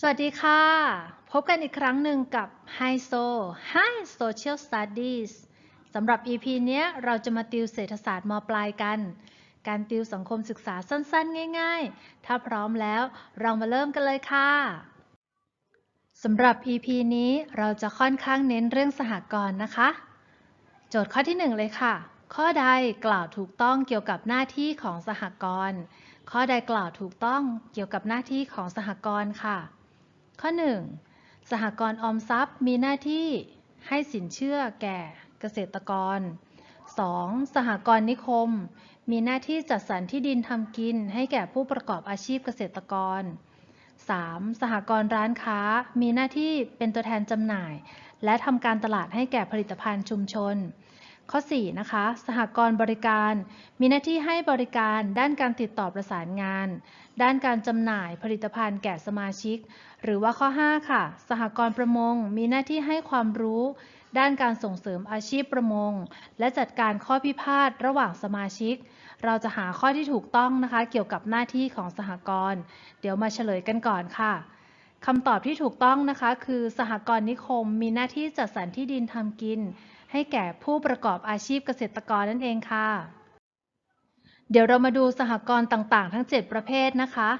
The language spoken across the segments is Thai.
สวัสดีค่ะ พบกันอีกครั้งหนึ่งกับ Hi So Hi Social Studies สำหรับ EP เนี้ยเราจะมาติวเศรษฐศาสตร์มปลายกัน การติวสังคมศึกษาสั้นๆ ง่ายๆ ถ้าพร้อมแล้วเรามาเริ่มกันเลยค่ะสำหรับ EP นี้เราจะค่อนข้างเน้นเรื่องสหกรณ์นะคะ โจทย์ข้อที่ 1 เลยค่ะ ข้อใดกล่าวถูกต้องเกี่ยวกับหน้าที่ของสหกรณ์ข้อใดกล่าวถูกต้องเกี่ยวกับหน้าที่ของสหกรณ์ค่ะ ข้อ 1. สหกรณ์ออมทรัพย์มีหน้าที่ให้สินเชื่อแก่เกษตรกร 2. สหกรณ์นิคม มีหน้าที่จัดสรรที่ดินทำกินให้แก่ผู้ประกอบอาชีพเกษตรกร 3. สหกรณ์ร้านค้ามีหน้าที่เป็นตัวแทนจำหน่าย และทำการตลาดให้แก่ผลิตภัณฑ์ชุมชน ข้อ4นะคะสหกรณ์บริการ มีหน้าที่ให้บริการด้านการติดต่อประสานงาน ด้านการจำหน่ายผลิตภัณฑ์แก่สมาชิก หรือว่าข้อ 5 ค่ะ สหกรณ์ประมง มีหน้าที่ให้ความรู้ ด้านการส่งเสริมอาชีพประมง และจัดการข้อพิพาทระหว่างสมาชิก เราจะหาข้อที่ถูกต้องนะคะ เกี่ยวกับหน้าที่ของสหกรณ์เดี๋ยวมาเฉลยกันก่อนค่ะคำตอบที่ถูกต้องนะคะ คือสหกรณ์นิคม มีหน้าที่จัดสรรที่ดินทำกิน ให้แก่ผู้ประกอบอาชีพเกษตรกรนั่นเองค่ะ เดี๋ยวเรามาดูสหกรณ์ต่างๆ ทั้ง 7 ประเภทนะคะ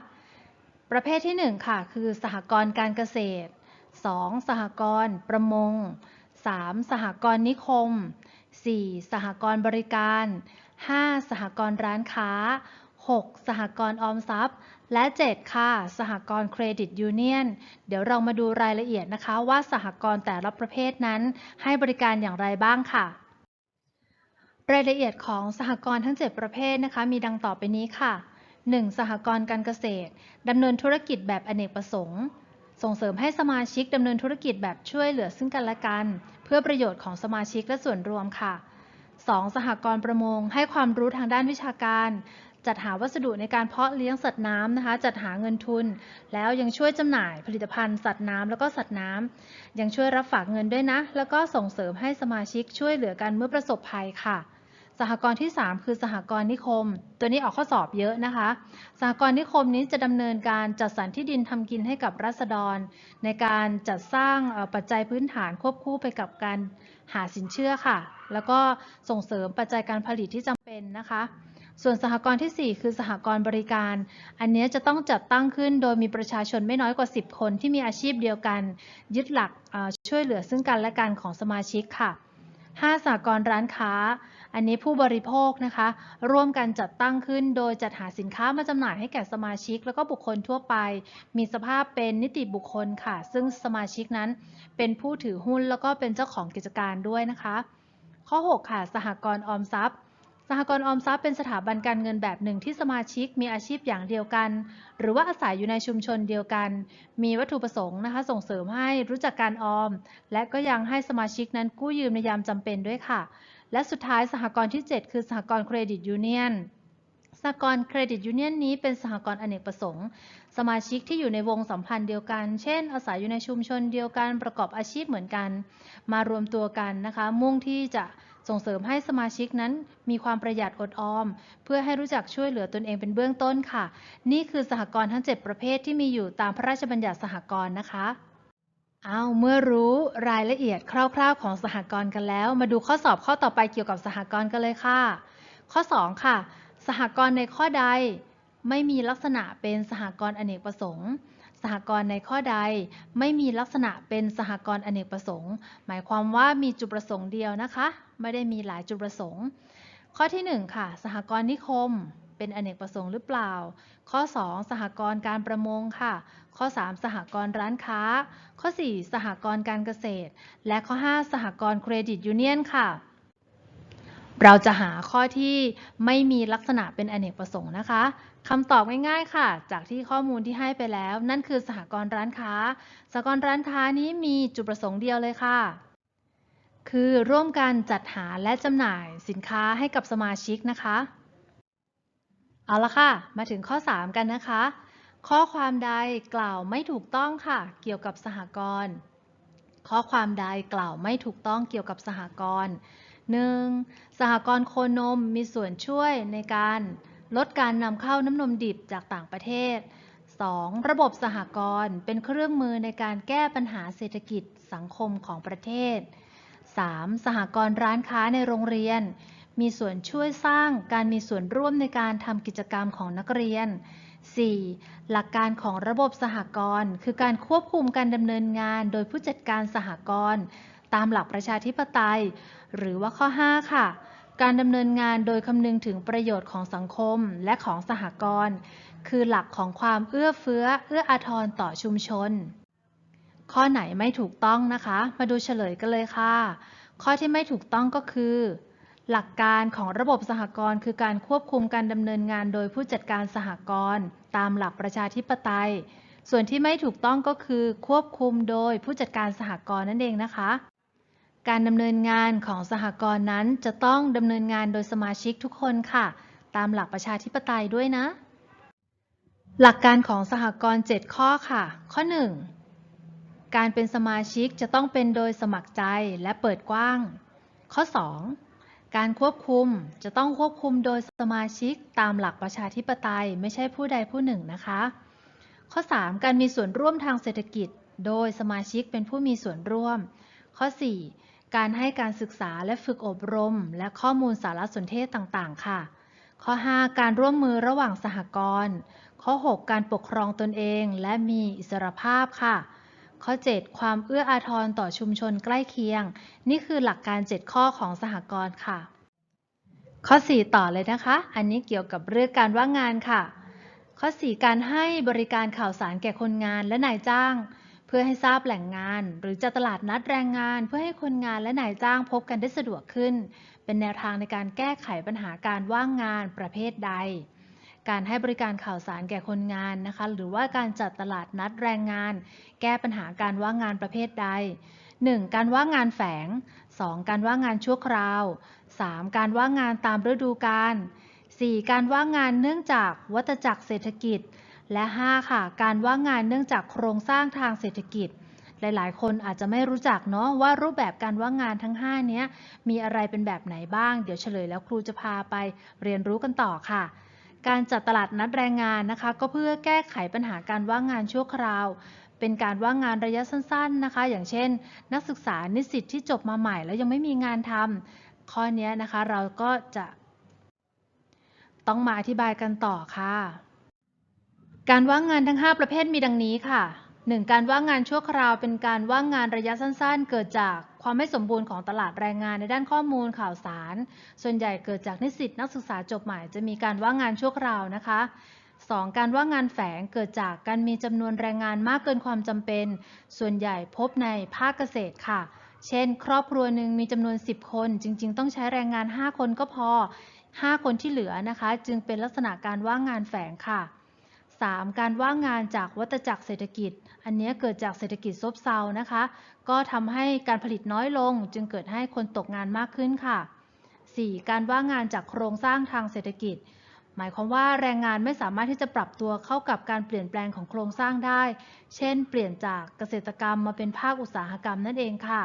ประเภทที่ 1 ค่ะ คือสหกรณ์การเกษตร 2. สหกรณ์ประมง 3. สหกรณ์นิคม 4. สหกรณ์บริการ 5. สหกรณ์ร้านค้า 6. สหกรณ์ออมทรัพย์ และ 7 ค่ะ สหกรณ์เครดิตยูเนียน เดี๋ยวเรามาดูรายละเอียดนะคะว่าสหกรณ์แต่ละประเภทนั้น ให้บริการอย่างไรบ้างค่ะ รายละเอียดของสหกรณ์ทั้ง 7 ประเภทนะคะ มีดังต่อไปนี้ค่ะ 1. สหกรณ์การเกษตรดำเนินธุรกิจแบบอเนกประสงค์ ส่งเสริมให้สมาชิกดำเนินธุรกิจแบบช่วยเหลือซึ่งกันและกัน เพื่อประโยชน์ของสมาชิกและส่วนรวมค่ะ 2. สหกรณ์ประมง ให้ความรู้ทางด้านวิชาการ จัดหาวัสดุในการเพาะเลี้ยงสัตว์น้ำนะคะ จัดหาเงินทุน แล้วยังช่วยจำหน่ายผลิตภัณฑ์สัตว์น้ำแล้วก็สัตว์น้ำยังช่วยรับฝากเงินด้วยนะ แล้วก็ส่งเสริมให้สมาชิกช่วยเหลือกันเมื่อประสบภัยค่ะ สหกรณ์ที่ 3 คือสหกรณ์นิคม ตัวนี้ออกข้อสอบเยอะนะคะ สหกรณ์นิคมนี้จะดำเนินการจัดสรรที่ดินทำกินให้กับรัษฎร ในการจัดสร้างปัจจัยพื้นฐานควบคู่ไปกับการหาสินเชื่อค่ะ แล้วก็ส่งเสริมปัจจัยการผลิตที่จำเป็นนะคะ ส่วนสหกรณ์ทีสี่ 4 คือสหกรณ์บริการ อันนี้จะต้องจัดตั้งขึ้นโดยมีประชาชนไม่น้อยกว่า 10 คนที่มีอาชีพเดียวกัน ยึดหลักช่วยเหลือซึ่งกันและกันของสมาชิกค่ะ 5. สหกรณ์ร้านค้า อันนี้ผู้บริโภคนะคะ ร่วมกันจัดตั้งขึ้น โดยจัดหาสินค้ามาจำหน่ายให้แก่สมาชิก แล้วก็บุคคลทั่วไป มีสภาพเป็นนิติบุคคลค่ะ ซึ่งสมาชิกนั้นเป็นผู้ถือหุ้นแล้วก็เป็นเจ้าของกิจการด้วยนะคะ ข้อ 6 ค่ะ สหกรณ์ออมทรัพย์ สหกรณ์ออมทรัพย์เป็นสถาบันการเงินแบบหนึ่งที่สมาชิกมีอาชีพอย่างเดียวกัน หรือว่าอาศัยอยู่ในชุมชนเดียวกัน มีวัตถุประสงค์นะคะ ส่งเสริมให้รู้จักการออม และก็ยังให้สมาชิกนั้นกู้ยืมในยามจำเป็นด้วยค่ะ และสุดท้ายสหกรณ์ที่ 7 คือสหกรณ์เครดิตยูเนียนสหกรณ์เครดิตยูเนียนนี้เป็นสหกรณ์อเนกประสงค์ สมาชิกที่อยู่ในวงสัมพันธ์เดียวกัน เช่น อาศัยอยู่ในชุมชนเดียวกันประกอบอาชีพเหมือนกัน มารวมตัวกันนะคะ มุ่งที่จะ ส่งเสริมให้สมาชิกนั้นมีความประหยัดอดออม เพื่อให้รู้จักช่วยเหลือตนเองเป็นเบื้องต้นค่ะ นี่คือสหกรณ์ทั้ง 7 ประเภทที่มีอยู่ตามพระราชบัญญัติสหกรณ์นะคะเอาเมื่อรู้รายละเอียดคร่าวๆ ของสหกรณ์กันแล้ว มาดูข้อสอบข้อต่อไปเกี่ยวกับสหกรณ์กันเลยค่ะ ข้อ 2 ค่ะ สหกรณ์ในข้อใด ไม่มีลักษณะเป็นสหกรณ์อเนกประสงค์ สหกรณ์ในข้อใด ไม่มีลักษณะเป็นสหกรณ์อเนกประสงค์ หมายความว่ามีจุดประสงค์เดียวนะคะ ไม่ได้มีหลายจุดประสงค์ ข้อที่ 1 ค่ะ สหกรณ์นิคม เป็นอเนกประสงค์หรือเปล่า ข้อ 2 สหกรณ์การประมงค่ะ ข้อ 3 สหกรณ์ร้านค้า ข้อ 4 สหกรณ์การเกษตร และข้อ 5 สหกรณ์เครดิตยูเนียนค่ะเราจะหาข้อที่ไม่มีลักษณะเป็นอเนกประสงค์นะคะ คำตอบง่ายๆค่ะ จากที่ข้อมูลที่ให้ไปแล้ว นั่นคือสหกรณ์ร้านค้า สหกรณ์ร้านค้านี้มีจุดประสงค์เดียวเลยค่ะ คือร่วมกันจัดหาและจำหน่ายสินค้าให้กับสมาชิกนะคะ เอาละค่ะ มาถึงข้อ 3 กันนะคะ ข้อความใดกล่าวไม่ถูกต้องค่ะ เกี่ยวกับสหกรณ์ข้อความใดกล่าวไม่ถูกต้องเกี่ยวกับสหกรณ์ 1. สหกรณ์โคนมมีส่วนช่วยในการ ลดการนำเข้าน้ำนมดิบจากต่างประเทศ 2. ระบบสหกรณ์เป็นเครื่องมือในการแก้ปัญหาเศรษฐกิจสังคมของประเทศ 3. สหกรณ์ร้านค้าในโรงเรียน มีส่วนช่วยสร้างการมีส่วนร่วมในการทำกิจกรรมของนักเรียน 4. หลักการของระบบสหกรณ์คือการควบคุมการดำเนินงานโดยผู้จัดการสหกรณ์ตามหลักประชาธิปไตย หรือว่าข้อ 5 ค่ะ การดำเนินงานโดยคำนึงถึงประโยชน์ของสังคมและของสหกรณ์คือหลักของความเอื้อเฟื้อเอื้ออาทรต่อชุมชน ข้อไหนไม่ถูกต้องนะคะ มาดูเฉลยกันเลยค่ะ ข้อที่ไม่ถูกต้องก็คือ หลักการของระบบสหกรณ์คือการควบคุมการดำเนินงานโดยผู้จัดการสหกรณ์ตามหลักประชาธิปไตย ส่วนที่ไม่ถูกต้องก็คือ ควบคุมโดยผู้จัดการสหกรณ์นั่นเองนะคะ การดำเนินงานของสหกรณ์นั้นจะต้องดำเนินงานโดยสมาชิกทุกคนค่ะ ตามหลักประชาธิปไตยด้วยนะ หลักการของสหกรณ์7ข้อค่ะ ข้อ 1 การเป็นสมาชิกจะต้องเป็นโดยสมัครใจและเปิดกว้าง ข้อ 2 การควบคุมจะต้องควบคุมโดยสมาชิกตามหลักประชาธิปไตยไม่ใช่ผู้ใดผู้หนึ่งนะคะ ข้อ 3 การมีส่วนร่วมทางเศรษฐกิจ โดยสมาชิกเป็นผู้มีส่วนร่วม ข้อ 4 การให้การศึกษาและฝึกอบรม และข้อมูลสารสนเทศต่างๆ ค่ะ ข้อ 5 การร่วมมือระหว่างสหกรณ์ข้อ 6 การปกครองตนเองและมีอิสรภาพค่ะข้อ 7 ความเอื้ออาทรต่อชุมชนใกล้เคียง นี่คือหลักการ 7 ข้อของสหกรณ์ค่ะ ข้อ 4 ต่อเลยนะคะ อันนี้เกี่ยวกับเรื่องการว่างงานค่ะ ข้อ 4 การให้บริการข่าวสารแก่คนงานและนายจ้าง พื่อให้ทราบแหล่งงาน หรือจัดตลาดนัดแรงงาน เพื่อให้คนงานและนายจ้างพบกันได้สะดวกขึ้น เป็นแนวทางในการแก้ไขปัญหาการว่างงานประเภทใด การให้บริการข่าวสารแก่คนงานนะคะ หรือว่าการจัดตลาดนัดแรงงาน แก้ปัญหาการว่างงานประเภทใด 1. การว่างงานแฝง 2. การว่างงานชั่วคราว 3. การว่างงานตามฤดูกาล 4. การว่างงานเนื่องจากวัฏจักรเศรษฐกิจ และ 5. ค่ะ การว่างงานเนื่องจากโครงสร้างทางเศรษฐกิจ หลายๆ คนอาจจะไม่รู้จักเนาะว่ารูปแบบการว่างงานทั้ง 5 เนี้ยมีอะไรเป็นแบบไหนบ้าง เดี๋ยวเฉลยแล้วครูจะพาไปเรียนรู้กันต่อค่ะ การจัดตลาดนัดแรงงานนะคะ ก็เพื่อแก้ไขปัญหาการว่างงานชั่วคราวเป็นการว่างงานระยะสั้น ๆนะคะ อย่างเช่น นักศึกษานิสิตที่จบมาใหม่แล้วยังไม่มีงานทำข้อนี้นะคะเราก็จะต้องมาอธิบายกันต่อค่ะ การว่างงานทั้ง 5 ประเภทมีดังนี้ค่ะ 1. การว่างงานชั่วคราวเป็นการว่างงานระยะสั้นๆ เกิดจากความไม่สมบูรณ์ของตลาดแรงงานในด้านข้อมูลข่าวสาร ส่วนใหญ่เกิดจากนิสิตนักศึกษาจบใหม่จะมีการว่างงานชั่วคราวนะคะ 2. การว่างงานแฝงเกิดจากการมีจำนวนแรงงานมากเกินความจำเป็น ส่วนใหญ่พบในภาคเกษตรค่ะ เช่น ครอบครัวหนึ่งมีจำนวน 10 คน จริง ๆ ต้องใช้แรงงาน 5 คนก็พอ 5 คนที่เหลือนะคะ จึงเป็นลักษณะการว่างงานแฝงค่ะ 3. การว่างงานจากวัฏจักรเศรษฐกิจ อันนี้เกิดจากเศรษฐกิจซบเซานะคะ ก็ทำให้การผลิตน้อยลง จึงเกิดให้คนตกงานมากขึ้นค่ะ 4. การว่างงานจากโครงสร้างทางเศรษฐกิจ หมายความว่าแรงงานไม่สามารถที่จะปรับตัวเข้ากับการเปลี่ยนแปลงของโครงสร้างได้ เช่น เปลี่ยนจากเกษตรกรรมมาเป็นภาคอุตสาหกรรมนั่นเองค่ะ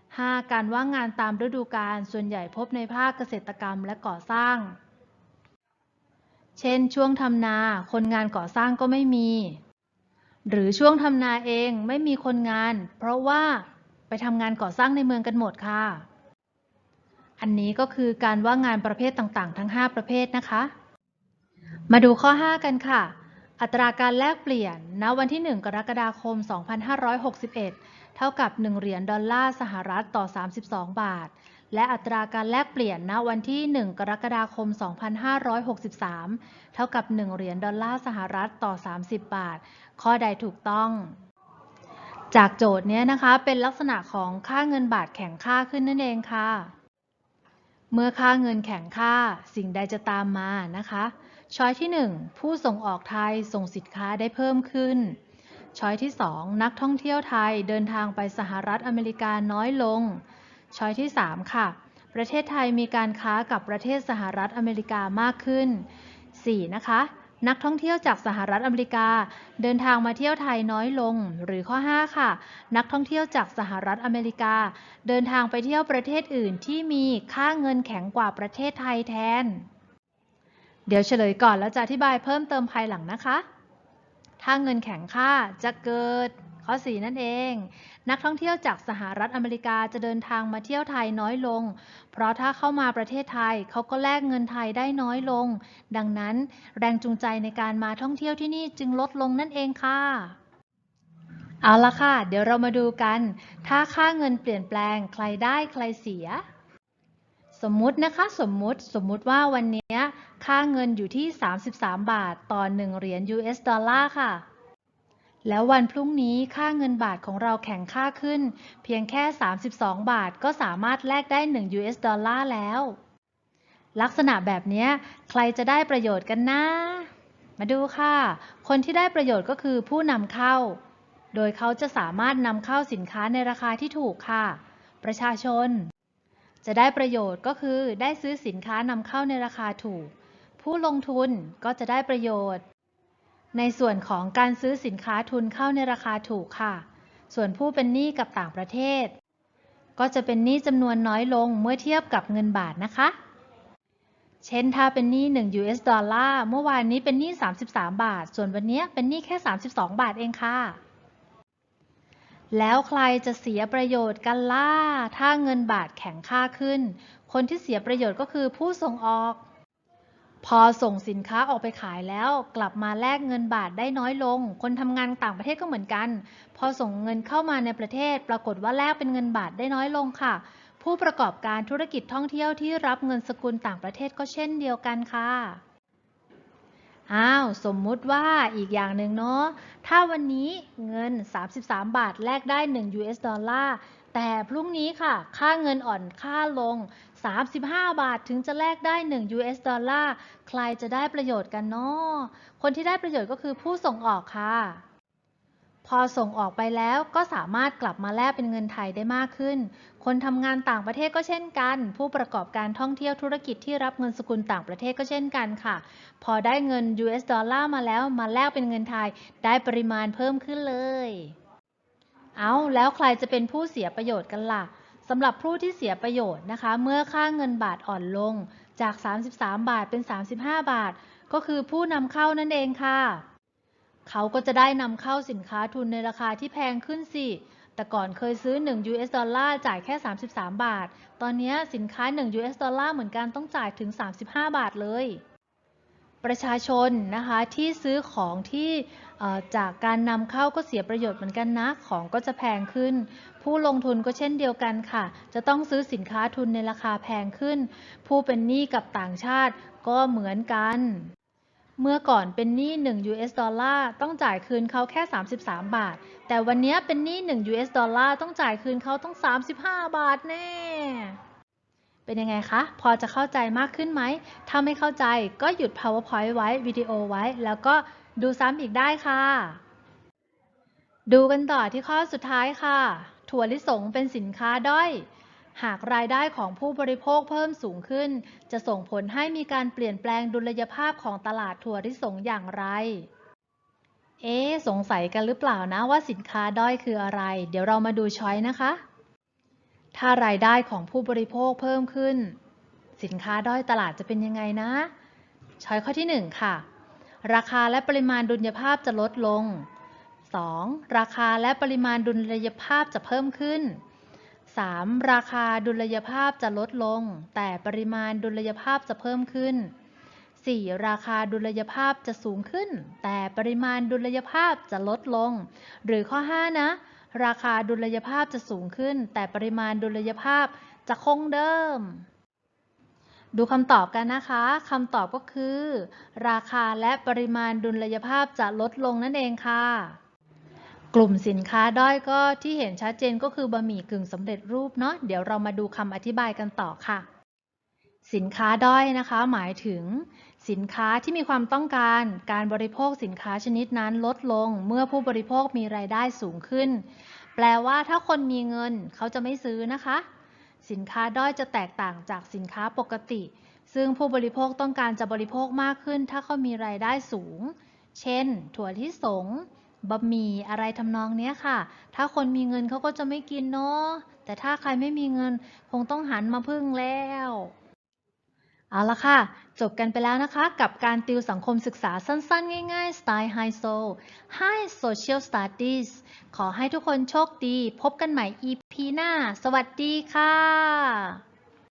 5. การว่างงานตามฤดูกาลส่วนใหญ่พบในภาคเกษตรกรรมและก่อสร้าง เช่น ช่วงทำนา คนงานก่อสร้างก็ไม่มี หรือช่วงทำนาเองไม่มีคนงาน เพราะว่าไปทำงานก่อสร้างในเมืองกันหมดค่ะ อันนี้ก็คือการว่างงานประเภทต่างๆ ทั้ง 5 ประเภทนะคะ มาดูข้อ 5 กันค่ะ อัตราการแลกเปลี่ยนณวันที่ 1 กรกฎาคม 2561 เท่ากับ 1 เหรียญดอลลาร์สหรัฐต่อ 32 บาท และอัตราการแลกเปลี่ยนณวันที่ 1 กรกฎาคม 2563 เท่ากับ 1 เหรียญดอลลาร์สหรัฐต่อ 30 บาท ข้อใดถูกต้อง จากโจทย์เนี้ยนะคะเป็นลักษณะของค่าเงินบาทแข็งค่าขึ้นนั่นเองค่ะ เมื่อค่าเงินแข็งค่าสิ่งใดจะตามมานะคะช้อยที่ 1 ผู้ส่งออกไทยส่งสินค้าได้เพิ่มขึ้น ช้อยที่ 2 นักท่องเที่ยวไทยเดินทางไปสหรัฐอเมริกาน้อยลง ช้อยที่ 3 ค่ะ ประเทศไทยมีการค้ากับประเทศสหรัฐอเมริกามากขึ้น 4. นะคะ นักท่องเที่ยวจากสหรัฐอเมริกา เดินทางมาเที่ยวไทยน้อยลง หรือข้อ 5 ค่ะ นักท่องเที่ยวจากสหรัฐอเมริกา เดินทางไปเที่ยวประเทศอื่นที่มีค่าเงินแข็งกว่าประเทศไทยแทน เดี๋ยวเฉลยก่อนแล้วจะอธิบายเพิ่มเติมภายหลังนะคะ ถ้าเงินแข็งค่าจะเกิด ข้อ 4 นั่นเอง นักท่องเที่ยวจากสหรัฐอเมริกาจะเดินทางมาเที่ยวไทยน้อยลง เพราะถ้าเข้ามาประเทศไทยเขาก็แลกเงินไทยได้น้อยลง ดังนั้นแรงจูงใจในการมาท่องเที่ยวที่นี่จึงลดลงนั่นเองค่ะ เอาละค่ะ เดี๋ยวเรามาดูกัน ถ้าค่าเงินเปลี่ยนแปลงใครได้ใครเสีย สมมุตินะคะสมมุติสมมุติว่าวันนี้ค่าเงินอยู่ที่ 33 บาท ต่อ 1 เหรียญ US ดอลลาร์ค่ะ แล้ววันพรุ่งนี้ค่าเงินบาทของเราแข็งค่าขึ้น เพียงแค่ 32 บาทก็สามารถแลกได้ 1 US ดอลลาร์แล้ว ลักษณะแบบนี้ใครจะได้ประโยชน์กันนะ มาดูค่ะ คนที่ได้ประโยชน์ก็คือผู้นำเข้า โดยเขาจะสามารถนำเข้าสินค้าในราคาที่ถูกค่ะ ประชาชน จะได้ประโยชน์ก็คือได้ซื้อสินค้านำเข้าในราคาถูก ผู้ลงทุนก็จะได้ประโยชน์ ในส่วนของการซื้อสินค้าทุนเข้าในราคาถูกค่ะ ส่วนผู้เป็นหนี้กับต่างประเทศ ก็จะเป็นหนี้จำนวนน้อยลงเมื่อเทียบกับเงินบาทนะคะ เช่นถ้าเป็นหนี้ 1 US ดอลลาร์ เมื่อวานนี้เป็นหนี้ 33 บาท ส่วนวันนี้เป็นหนี้แค่ 32 บาทเองค่ะ แล้วใครจะเสียประโยชน์กันล่ะ ถ้าเงินบาทแข็งค่าขึ้น คนที่เสียประโยชน์ก็คือผู้ส่งออก พอส่งสินค้าออกไปขายแล้วกลับมาแลกเงินบาทได้น้อยลง คนทำงานต่างประเทศก็เหมือนกัน พอส่งเงินเข้ามาในประเทศ ปรากฏว่าแลกเป็นเงินบาทได้น้อยลงค่ะ ผู้ประกอบการธุรกิจท่องเที่ยวที่รับเงินสกุลต่างประเทศก็เช่นเดียวกันค่ะ อ้าว สมมุติว่าอีกอย่างหนึ่งเนาะ ถ้าวันนี้เงิน 33 บาทแลกได้ 1 US ดอลลาร์ แต่พรุ่งนี้ค่ะ ค่าเงินอ่อนค่าลง 35 บาทถึงจะแลกได้ 1 US ดอลลาร์ ใครจะได้ประโยชน์กันเนาะคนที่ได้ประโยชน์ก็คือผู้ส่งออกค่ะ อส่งออกไปแล้วก็สามารถกลับมาแลกเป็นเงินไทยได้มากขึ้น คนทำงานต่างประเทศก็เช่นกัน ผู้ประกอบการท่องเที่ยวธุรกิจที่รับเงินสกุลต่างประเทศก็เช่นกันค่ะ พอได้เงิน US ดอลลาร์มาแล้วมาแลกเป็นเงินไทยได้ปริมาณเพิ่มขึ้นเลย เอาแล้วใครจะเป็นผู้เสียประโยชน์กันล่ะสำหรับผู้ที่เสียประโยชน์นะคะ เมื่อค่าเงินบาทอ่อนลงจาก 33 บาทเป็น 35 บาท ก็คือผู้นำเข้านั่นเองค่ะ เขาก็จะได้นำเข้าสินค้าทุนในราคาที่แพงขึ้นสิ แต่ก่อนเคยซื้อ 1 US ดอลลาร์จ่ายแค่ 33 บาท ตอนนี้สินค้า 1 US ดอลลาร์เหมือนกันต้องจ่ายถึง 35 บาทเลย ประชาชนนะคะที่ซื้อของที่จากการนำเข้าก็เสียประโยชน์เหมือนกันนะ ของก็จะแพงขึ้น ผู้ลงทุนก็เช่นเดียวกันค่ะ จะต้องซื้อสินค้าทุนในราคาแพงขึ้น ผู้เป็นหนี้กับต่างชาติก็เหมือนกัน เมื่อก่อนเป็นหนี้ 1 US ดอลลาร์ต้องจ่ายคืนเขาแค่ 33 บาท แต่วันนี้เป็นหนี้ 1 US ดอลลาร์ต้องจ่ายคืนเขาต้อง 35 บาทแน่ เป็นยังไงคะ พอจะเข้าใจมากขึ้นไหม ถ้าไม่เข้าใจก็หยุด PowerPoint ไว้ วิดีโอไว้ แล้วก็ดูซ้ำอีกได้ค่ะ ดูกันต่อที่ข้อสุดท้ายค่ะ ถั่วลิสงเป็นสินค้าด้อย หากรายได้ของผู้บริโภคเพิ่มสูงขึ้น จะส่งผลให้มีการเปลี่ยนแปลงดุลยภาพของตลาดถั่วลิสงอย่างไร เอ๊สงสัยกันหรือเปล่านะว่าสินค้าด้อยคืออะไร เดี๋ยวเรามาดูช้อยนะคะ ถ้ารายได้ของผู้บริโภคเพิ่มขึ้น สินค้าด้อยตลาดจะเป็นยังไงนะ ช้อยข้อที่ 1 ค่ะ ราคาและปริมาณดุลยภาพจะลดลง 2. ราคาและปริมาณดุลยภาพจะเพิ่มขึ้น 3. ราคาดุลยภาพจะลดลง แต่ปริมาณดุลยภาพจะเพิ่มขึ้น 4. ราคาดุลยภาพจะสูงขึ้น แต่ปริมาณดุลยภาพจะลดลง หรือข้อ 5 นะ ราคาดุลยภาพจะสูงขึ้น แต่ปริมาณดุลยภาพจะคงเดิม ดูคำตอบกันนะคะคำตอบก็คือ ราคาและปริมาณดุลยภาพจะลดลงนั่นเองค่ะ กลุ่มสินค้าด้อยก็ที่เห็นชัดเจนก็คือบะหมี่กึ่งสำเร็จรูปเนาะเดี๋ยวเรามาดูคำอธิบายกันต่อค่ะ สินค้าด้อยนะคะ หมายถึง สินค้าที่มีความต้องการการบริโภคสินค้าชนิดนั้นลดลง เมื่อผู้บริโภคมีรายได้สูงขึ้น แปลว่าถ้าคนมีเงินเขาจะไม่ซื้อนะคะ สินค้าด้อยจะแตกต่างจากสินค้าปกติ ซึ่งผู้บริโภคต้องการจะบริโภคมากขึ้น ถ้าเขามีรายได้สูง เช่น ถั่วลิสง บะหมี่อะไรทำนองเนี้ยค่ะ ถ้าคนมีเงินเขาก็จะไม่กินเนาะ แต่ถ้าใครไม่มีเงินคงต้องหันมาพึ่งแล้ว เอาละค่ะ จบกันไปแล้วนะคะ กับการติวสังคมศึกษาสั้นๆ ง่ายๆ สไตล์ไฮโซ High Social Studies ขอให้ทุกคนโชคดี พบกันใหม่ EP หน้า สวัสดีค่ะ